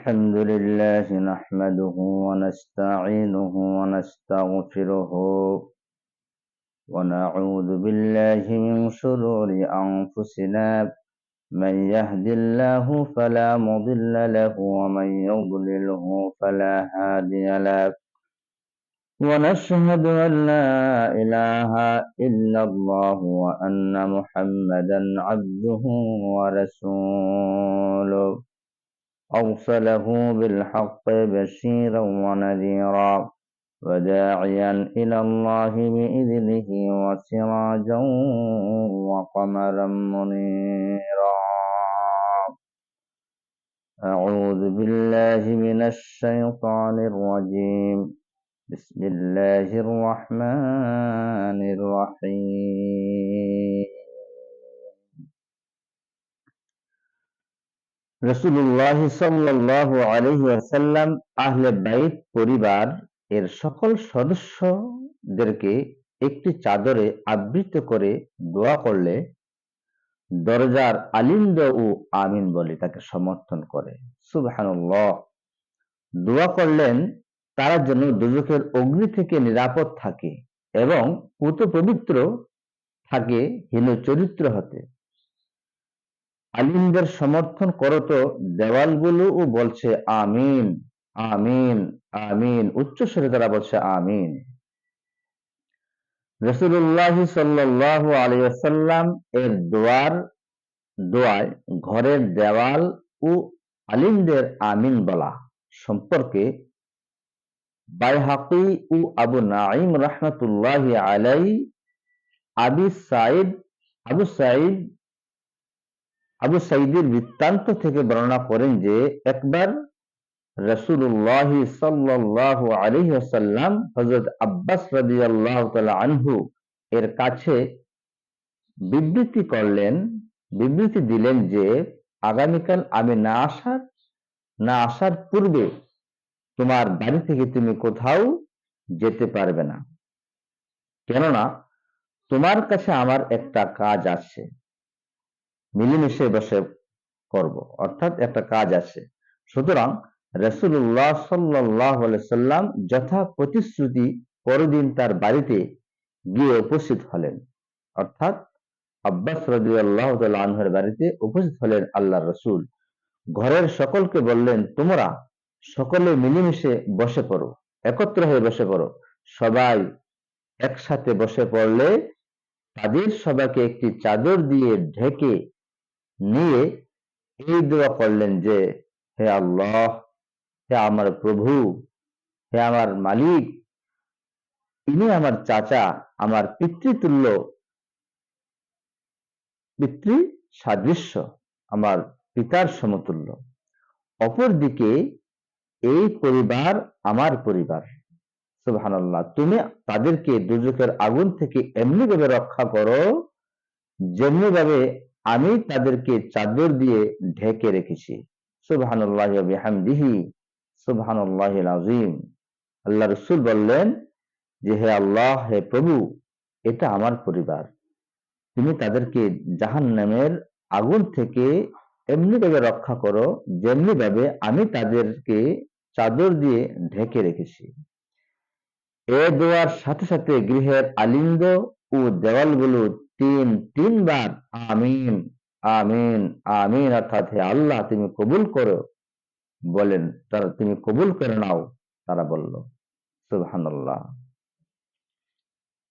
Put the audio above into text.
الحمد لله نحمده ونستعينه ونستغفره ونعوذ بالله من شرور أنفسنا. من يهد الله فلا مضل له ومن يضلله فلا هادي له. ونشهد أن لا إله إلا الله وأن محمدا عبده ورسوله. أرسله بالحق بشيرا ونذيرا وداعيا إلى الله بإذنه وسراجا وقمرا منيرا. أعوذ بالله من الشيطان الرجيم. بسم الله الرحمن الرحيم. রসুল্লাহ সাল্লাহ আলহি আহলে বাইত পরিবার এর সকল সদস্যদেরকে একটি চাদরে আবৃত করে দোয়া করলে দরজার আলিন্দ ও আমিন বলে তাকে সমর্থন করে। সুবাহানুল্লাহ। দোয়া করলেন, তারা যেন দুজকের অগ্নি থেকে নিরাপদ থাকে এবং পুত পবিত্র থাকে, হীন চরিত্র হতে। আলিমদের সমর্থন করত দেওয়ালগুলোও বলছে আমিন আমিন আমিন। উচ্চ স্বরে তারা বলছে আমিন। রসুল্লাহ সাল্লাহ আলিয়াল্লাম এর দোয়ার দোয়ায় ঘরের দেওয়াল ও আলিমদের আমিন বলা সম্পর্কে বাইহাকি ও আবু নাইম রহমতুল্লাহ আলাই আবি সাইদ আবু সাইদ আবু সাইদের বৃত্তান্ত থেকে বর্ণনা করেন যে, একবার রসুল্লাহ সাল্লাহ আলহিহাসাল্লাম হজরত আব্বাস রাজি আল্লাহ আনহু এর কাছে বিবৃতি করলেন, বিবৃতি দিলেন যে, আগামীকাল আমি না আসার না আসার পূর্বে তোমার বাড়ি থেকে তুমি কোথাও যেতে পারবে না। কেননা তোমার কাছে আমার একটা কাজ আছে। মিলেমিশে বসে করব, অর্থাৎ একটা কাজ আছে। সুতরাং রসুল্লাহ সাল্লাহ সাল্লাম যথা প্রতিশ্রুতি পরদিন তার বাড়িতে গিয়ে উপস্থিত হলেন। অর্থাৎ আব্বাস রবি আল্লাহ বাড়িতে উপস্থিত হলেন আল্লাহ রসুল। ঘরের সকলকে বললেন, তোমরা সকলে মিলেমিশে বসে পড়ো, একত্র হয়ে বসে পড়ো। সবাই একসাথে বসে পড়লে তাদের সবাইকে একটি চাদর দিয়ে ঢেকে নিয়ে এই দোয়া করলেন যে, হে আল্লাহ, হে আমার প্রভু, হে আমার মালিক, ইনি আমার চাচা, আমার পিতৃতুল্য পিতৃ সাদৃশ্য আমার পিতার সমতুল্য। অপরদিকে এই পরিবার আমার পরিবার। সুবহানাল্লাহ, তুমি তাদেরকে দুর্যোগের আগুন থেকে এমনি ভাবে রক্ষা করো যেমনি ভাবে আমি তাদেরকে চাদর দিয়ে ঢেকে রেখেছি। সুবহানুল্লাহ বিহামদিহি আল্লাহ রসুল বললেন যে, হে আল্লাহ, হে প্রভু, এটা আমার পরিবার। তুমি তাদেরকে জাহান নামের আগুন থেকে এমনি ভাবে রক্ষা করো, যেমনি ভাবে আমি তাদেরকে চাদর দিয়ে ঢেকে রেখেছি। এ দেওয়ার সাথে সাথে গৃহের আলিন্দ ও দেওয়ালগুলো তিন, তিনবার আমিন আমিন আমিন অর্থাৎ হে আল্লাহ তুমি কবুল করো। বলেন, তারা, তুমি কবুল করে নাও, তারা বলল, সুবহানাল্লাহ।